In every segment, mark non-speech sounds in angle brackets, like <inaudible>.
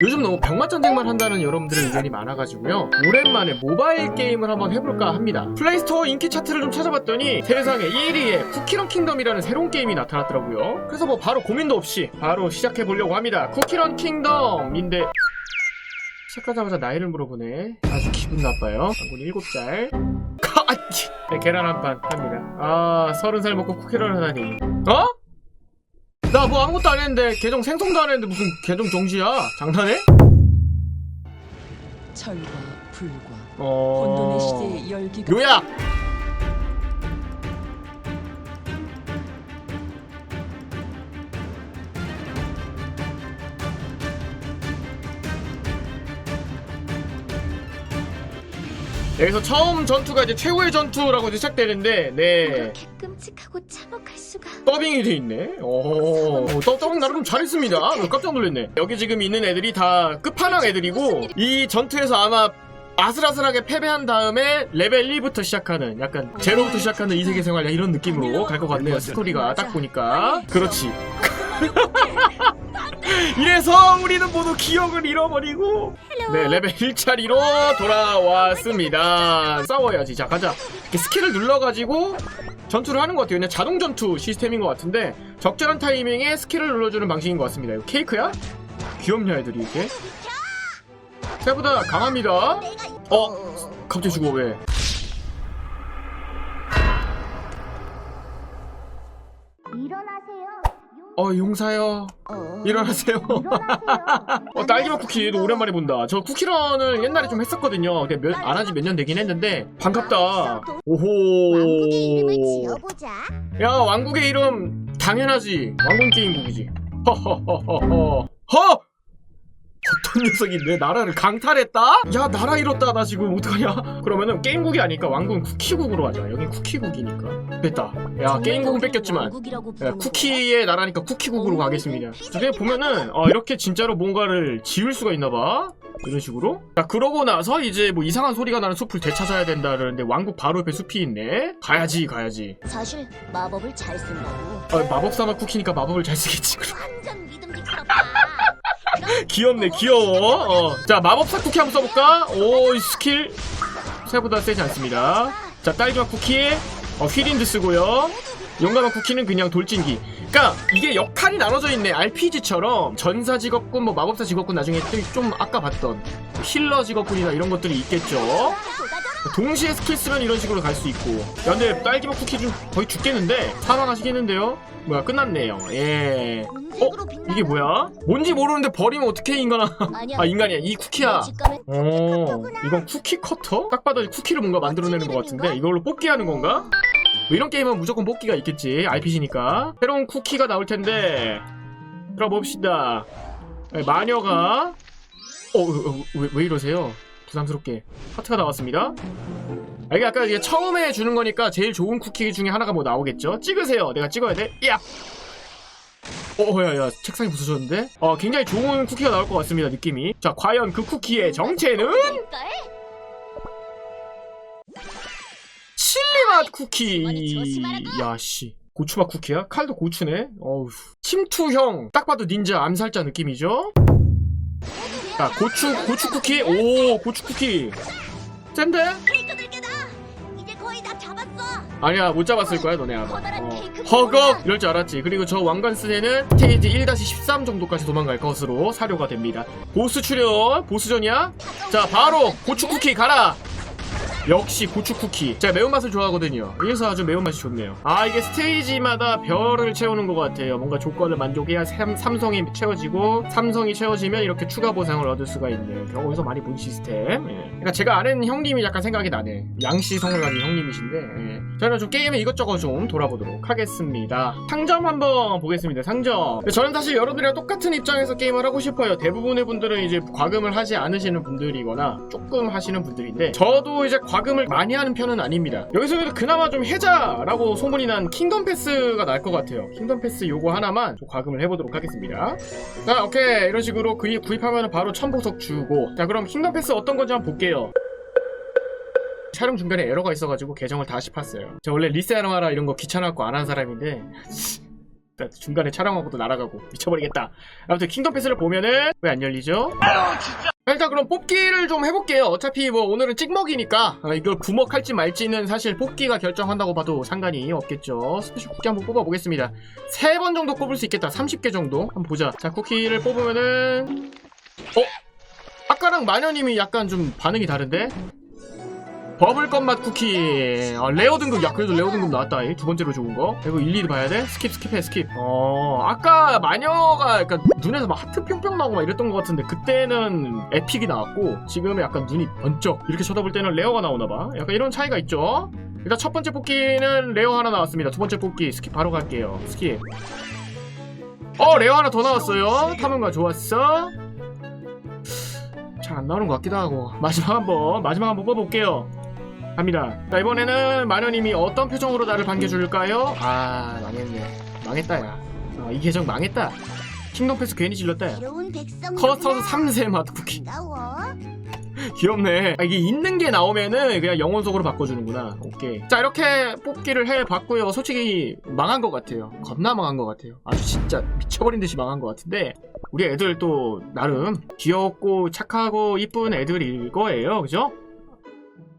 요즘 너무 병맛전쟁만 한다는 여러분들의 의견이 많아가지고요. 오랜만에 모바일 게임을 한번 해볼까 합니다. 플레이스토어 인기 차트를 좀 찾아봤더니 세상에 1위에 쿠키런 킹덤이라는 새로운 게임이 나타났더라고요. 그래서 뭐 바로 고민도 없이 바로 시작해보려고 합니다. 쿠키런 킹덤인데 시작하자마자 나이를 물어보네. 아주 기분 나빠요. 방금 7살. 카치! 네, 계란 한 판 합니다. 아, 서른 살 먹고 쿠키런 하다니. 어? 나 뭐 아무것도 안 했는데 계정 생성도 안 했는데 무슨 계정 정지야? 장난해? 철과 불과 어... 혼돈의 시대의 열기가 요약! 여기서 처음 전투가 이제 최후의 전투라고 이제 시작되는데 네 이렇게 끔찍하고 참혹할 수가. 더빙이 돼 있네. 오, 더, 더빙 나름 잘했습니다. 깜짝 놀랐네. 여기 지금 있는 애들이 다 끝판왕 애들이고 이 전투에서 아마 아슬아슬하게 패배한 다음에 레벨 1부터 시작하는 약간 제로부터 시작하는 이 세계 생활 이런 느낌으로 갈 것 같네요. 스토리가 딱 보니까. 그렇지. <laughs> 이래서 우리는 모두 기억을 잃어버리고 네 레벨 1짜리로 돌아왔습니다. 싸워야지. 자 가자. 이렇게 스킬을 눌러가지고 전투를 하는 것 같아요. 그냥 자동 전투 시스템인 것 같은데 적절한 타이밍에 스킬을 눌러주는 방식인 것 같습니다. 이거 케이크야? 귀엽냐 애들이 이렇게? 생각보다 강합니다. 어? 갑자기 죽어 왜 어 용사요 어, 일어나세요 <laughs> 일어나세요. 어, 딸기맛 쿠키도 오랜만에 본다. 저 쿠키런을 옛날에 좀 했었거든요. 근데 몇, 안 한지 몇 년 되긴 했는데, 반갑다. 오호. 왕국의 이름을 지어보자. 야, 왕국의 이름, 당연하지. 왕국 게임국이지. 허허허허허. 허! 어떤 녀석이 내 나라를 강탈했다? 야, 나라 잃었다. 나 지금 어떡하냐? <laughs> 그러면은 게임국이 아니까 왕국은 쿠키국으로 하자. 여긴 쿠키국이니까. 됐다. 야, 게임국은 뺏겼지만. 야, 쿠키의 나라니까 쿠키국으로 가겠습니다. 저게 보면은 어, 이렇게 진짜로 뭔가를 지을 수가 있나봐. 이런 식으로. 자 그러고 나서 이제 뭐 이상한 소리가 나는 숲을 되찾아야 된다 그러는데 왕국 바로 옆에 숲이 있네. 가야지 가야지. 사실 마법을 잘 쓴다고. 어, 마법사마 쿠키니까 마법을 잘 쓰겠지. 그럼. 귀엽네 귀여워. 어. 자 마법사 쿠키 한번 써볼까? 오 이 스킬 생각보다 세지 않습니다. 자 딸기맛 쿠키 어, 휘린드 쓰고요. 용감한 쿠키는 그냥 돌진기. 그러니까 이게 역할이 나눠져 있네. RPG처럼 전사 직업군, 뭐 마법사 직업군 나중에 좀- 좀 아까 봤던 힐러 직업군이나 이런 것들이 있겠죠. 동시에 스킬 쓰면 이런 식으로 갈 수 있고. 야, 근데 딸기맛 쿠키 좀 거의 죽겠는데 사망하시겠는데요? 뭐야 끝났네요. 예. 어 이게 뭐야? 뭔지 모르는데 버리면 어떻게 인간아? 아 인간이야. 이 쿠키야. 어, 이건 쿠키 커터? 딱 봐도 쿠키를 뭔가 만들어내는 것 같은데 이걸로 뽑기 하는 건가? 뭐 이런 게임은 무조건 뽑기가 있겠지 RPG니까 새로운 쿠키가 나올 텐데 들어봅시다 네, 마녀가 어, 어, 어, 왜, 왜 이러세요? 부담스럽게 하트가 나왔습니다 아, 이게 아까 이게 처음에 주는 거니까 제일 좋은 쿠키 중에 하나가 뭐 나오겠죠? 찍으세요 내가 찍어야 돼? 야! 어, 야, 야, 책상이 부서졌는데? 어, 굉장히 좋은 쿠키가 나올 것 같습니다, 느낌이. 자, 과연 그 쿠키의 정체는? 칠리맛 쿠키. 주머니 조심하라고. 야, 씨. 고추맛 쿠키야? 칼도 고추네? 어우. 침투형. 딱 봐도 닌자 암살자 느낌이죠? 자, 고추, 고추 쿠키. 오, 고추 쿠키. 센데? 케이크들께다. 이제 거의 다 잡았어. 아니야, 못 잡았을 거야, 너네 아마. 어. 케이크 허걱! 이럴 줄 알았지. 그리고 저 왕관스네는 스테이지 1-13 정도까지 도망갈 것으로 사료가 됩니다. 보스 출연, 보스전이야? 자, 바로 고추 쿠키 가라! 역시 고추 쿠키. 제가 매운맛을 좋아하거든요. 그래서 아주 매운맛이 좋네요. 아, 이게 스테이지마다 별을 채우는 것 같아요. 뭔가 조건을 만족해야 삼, 삼성이 채워지고, 삼성이 채워지면 이렇게 추가 보상을 얻을 수가 있는 경우에서 많이 본 시스템. 예. 그러니까 제가 아는 형님이 약간 생각이 나네. 양씨 성을 가진 형님이신데, 예. 저는 좀 게임에 이것저것 좀 돌아보도록 하겠습니다. 상점 한번 보겠습니다. 상점. 저는 사실 여러분들이랑 똑같은 입장에서 게임을 하고 싶어요. 대부분의 분들은 이제 과금을 하지 않으시는 분들이거나 조금 하시는 분들인데 저도 이제 과 금을 많이 하는 편은 아닙니다. 여기서 그나마 좀 해자라고 소문이 난 킹덤 패스가 날 것 같아요. 킹덤 패스 요거 하나만 좀 과금을 해보도록 하겠습니다. 자, 오케이. 이런 식으로 그 구입하면 바로 천보석 주고. 자, 그럼 킹덤 패스 어떤 건지 한번 볼게요. 촬영 중간에 에러가 있어가지고 계정을 다시 팠어요. 저 원래 리셋하라 이런 거 귀찮아갖고 안 한 사람인데 나 중간에 촬영하고도 날아가고 미쳐버리겠다. 아무튼 킹덤 패스를 보면은 왜 안 열리죠? 일단 그럼 뽑기를 좀 해볼게요. 어차피 뭐 오늘은 찍먹이니까 아, 이걸 구먹할지 말지는 사실 뽑기가 결정한다고 봐도 상관이 없겠죠. 스페셜 쿠키 한번 뽑아보겠습니다. 세번 정도 뽑을 수 있겠다. 30개 정도. 한번 보자. 자 쿠키를 뽑으면은 어? 아까랑 마녀님이 약간 좀 반응이 다른데? 버블껌 맛 쿠키. 아, 레어 등급 야 그래도 레어 등급 나왔다. 이 두 번째로 좋은 거. 그리고 일일이 봐야 돼. 스킵 스킵해 스킵. 어 아까 마녀가 약간 눈에서 막 하트 뿅뿅 나고 막 이랬던 것 같은데 그때는 에픽이 나왔고 지금은 약간 눈이 번쩍 이렇게 쳐다볼 때는 레어가 나오나봐. 약간 이런 차이가 있죠? 일단 첫 번째 뽑기는 레어 하나 나왔습니다. 두 번째 뽑기 스킵 바로 갈게요. 스킵. 어 레어 하나 더 나왔어요. 타문가 좋았어? 잘 안 나오는 것 같기도 하고. 마지막 한번 마지막 한번 뽑아볼게요 갑니다. 자 이번에는 마녀님이 어떤 표정으로 나를 반겨줄까요? 아 망했네. 망했다 야. 어, 이 계정 망했다. 킹덤 패스 괜히 질렀다 야. 백성. 커스터드 3세 맛 쿠키. 반가워. 귀엽네. 아, 이게 있는 게 나오면은 그냥 영혼 속으로 바꿔주는구나. 오케이. 자 이렇게 뽑기를 해봤고요. 솔직히 망한 것 같아요. 겁나 망한 것 같아요. 아주 진짜 미쳐버린 듯이 망한 것 같은데 우리 애들 또 나름 귀엽고 착하고 이쁜 애들일 거예요. 그죠?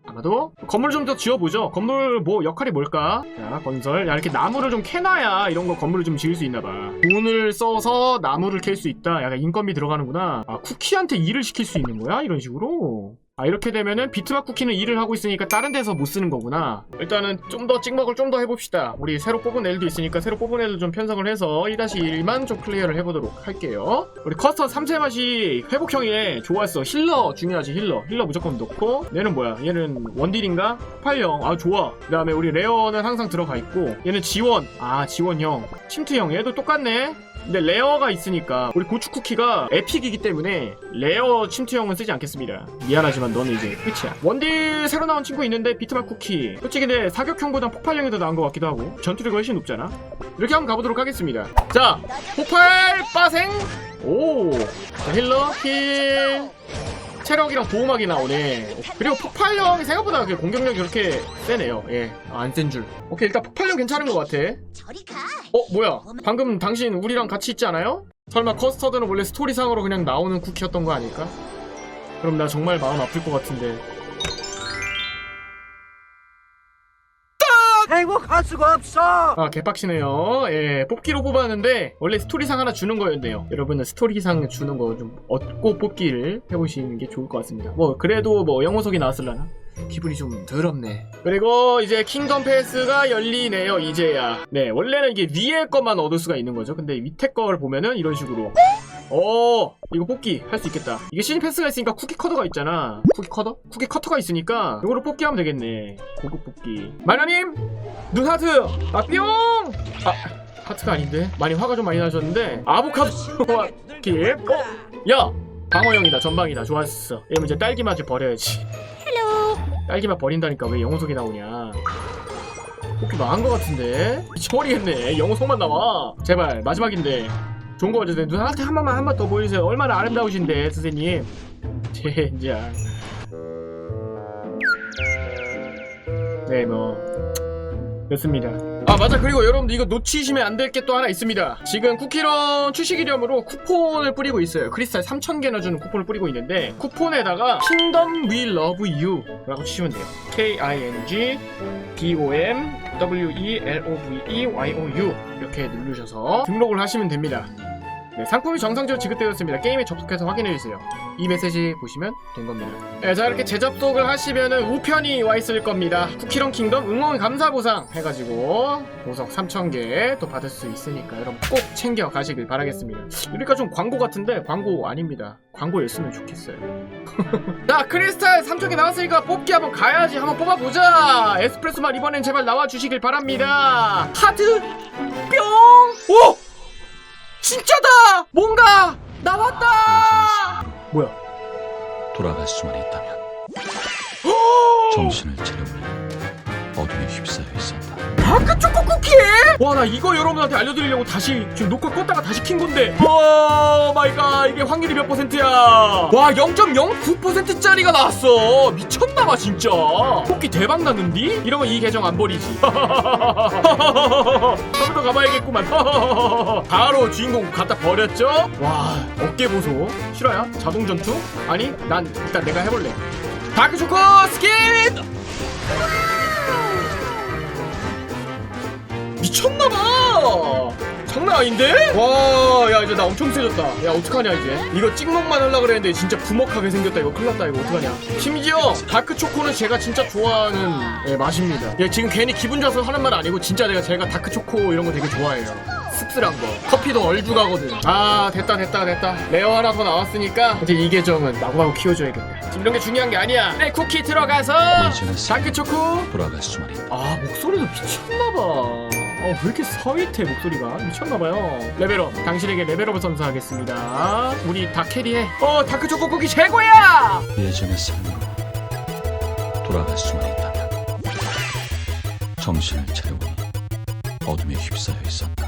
아마도 건물 좀 더 지어보죠. 건물 뭐 역할이 뭘까? 자 건설. 야 이렇게 나무를 좀 캐놔야 이런 거 건물을 좀 지을 수 있나봐. 돈을 써서 나무를 캘 수 있다. 약간 인건비 들어가는구나. 아 쿠키한테 일을 시킬 수 있는 거야? 이런 식으로. 아 이렇게 되면은 비트맛 쿠키는 일을 하고 있으니까 다른 데서 못 쓰는 거구나. 일단은 좀 더 찍먹을 좀 더 해봅시다. 우리 새로 뽑은 애들도 있으니까 새로 뽑은 애들 좀 편성을 해서 1-1만 좀 클리어를 해보도록 할게요. 우리 커스터 3세 맛이 회복형이네. 좋았어. 힐러 중요하지 힐러. 힐러 무조건 넣고. 얘는 뭐야? 얘는 원딜인가? 폭발형. 아 좋아. 그 다음에 우리 레어는 항상 들어가 있고. 얘는 지원. 아 지원형. 침투형. 얘도 똑같네 근데 레어가 있으니까 우리 고추 쿠키가 에픽이기 때문에 레어 침투형은 쓰지 않겠습니다. 미안하지만 너는 이제 끝이야. 원딜 새로 나온 친구 있는데 비트맛 쿠키. 솔직히 근데 사격형보단 폭발형이 더 나은 것 같기도 하고 전투력이 훨씬 높잖아. 이렇게 한번 가보도록 하겠습니다. 자, 폭발 빠생. 오, 자, 힐러 힐. 체력이랑 보호막이 나오네. 그리고 폭발형이 생각보다 그 공격력이 그렇게 세네요. 예, 안 센 줄. 오케이, 일단 폭발형 괜찮은 것 같아. 어 뭐야 방금 당신 우리랑 같이 있지 않아요? 설마 커스터드는 원래 스토리상으로 그냥 나오는 쿠키였던 거 아닐까? 그럼 나 정말 마음 아플 것 같은데 행복할 수가 없어. 아 개빡치네요 예 뽑기로 뽑았는데 원래 스토리상 하나 주는 거였네요 여러분은 스토리상 주는 거 좀 얻고 뽑기를 해보시는 게 좋을 것 같습니다 뭐 그래도 뭐 영호석이 나왔을라나? 기분이 좀 더럽네. 그리고 이제 킹덤 패스가 열리네요 이제야. 네 원래는 이게 위에 것만 얻을 수가 있는 거죠. 근데 밑에 거를 보면은 이런 식으로. 어 이거 뽑기 할 수 있겠다. 이게 시즌 패스가 있으니까 쿠키 커터가 있잖아. 쿠키 커터? 쿠키 커터가 있으니까 이거로 뽑기 하면 되겠네. 고급 뽑기. 마녀님! 눈 하트! 아 뿅 아 하트가 아닌데? 많이 화가 좀 많이 나셨는데? 아보카도 <laughs> 킵. 어? 야! 방어형이다. 전방이다. 좋았어. 이러면 이제 딸기 맛을 버려야지 딸기 맛 버린다니까 왜 영호석이 나오냐. 뽑기 망한 것 같은데? 미쳐버리겠네. 영호석만 나와. 제발 마지막인데. 좋은 거 봐주세요 눈 하트 한 번만 한 번 더 보여주세요. 얼마나 아름다우신데 선생님. 젠장 네뭐. 됐습니다. 아 맞아 그리고 여러분들 이거 놓치시면 안 될 게 또 하나 있습니다. 지금 쿠키런 출시 기념으로 쿠폰을 뿌리고 있어요. 크리스탈 3,000개나 주는 쿠폰을 뿌리고 있는데 쿠폰에다가 Kingdom We Love You 라고 치시면 돼요. K-I-N-G D-O-M W-E-L-O-V-E-Y-O-U 이렇게 누르셔서 등록을 하시면 됩니다. 네, 상품이 정상적으로 지급되었습니다. 게임에 접속해서 확인해주세요. 이 메시지 보시면 된 겁니다. 네, 자 이렇게 재접속을 하시면은 우편이 와 있을 겁니다. 쿠키런 킹덤 응원 감사 보상 해가지고 보석 3,000개 또 받을 수 있으니까 여러분 꼭 챙겨 가시길 바라겠습니다. 그러니까 좀 광고 같은데 광고 아닙니다. 광고였으면 좋겠어요. <laughs> 자 크리스탈 3,000개 나왔으니까 뽑기 한번 가야지 한번 뽑아보자. 에스프레소만 이번엔 제발 나와주시길 바랍니다. 하드 뿅! 오! 진짜다! 뭔가 나왔다! 뭐야? 돌아갈 수만 있다면 정신을 차려보니 어둠에 휩싸여 있었다. 다크 초코 쿠키? 와나 이거 여러분한테 알려드리려고 다시 지금 녹화 껐다가 다시 킨 건데 와 마이 갓 이게 확률이 몇 퍼센트야 와 0.09%짜리가 나왔어 미쳤나봐 진짜 쿠키 대박 났는디? 이러면 이 계정 안 버리지 <laughs> 더 가봐야겠구만 <laughs> 바로 주인공 갖다 버렸죠? 와 어깨 보소 실화야? 자동 전투? 아니 난 일단 내가 해볼래 다크 초코 스킨 미쳤나봐 장난 아닌데? 와, 야, 이제 나 엄청 세졌다. 야, 어떡하냐, 이제. 이거 찍먹만 하려고 그랬는데, 진짜 부먹하게 생겼다. 이거 큰일 났다, 이거 어떡하냐. 심지어, 다크초코는 제가 진짜 좋아하는 예, 맛입니다. 예, 지금 괜히 기분 좋아서 하는 말 아니고, 진짜 내가 제가 다크초코 이런 거 되게 좋아해요. 씁쓸한 거. 커피도 얼죽하거든. 아, 됐다, 됐다, 됐다. 레어 하나 더 나왔으니까, 이제 이 계정은 마구마구 키워줘야겠네. 지금 이런 게 중요한 게 아니야. 네, 쿠키 들어가서, 다크초코. 수만 있다. 아 목소리도 미쳤나봐 어 왜 이렇게 서윗해 목소리가 미쳤나봐요. 레벨업 당신에게 레벨업을 선사하겠습니다. 우리 다 캐리해 어 다크 초코 쿠키 최고야! 예전의 삶으로 돌아갈 수만 있다면 정신을 차려보니 어둠에 휩싸여 있었다.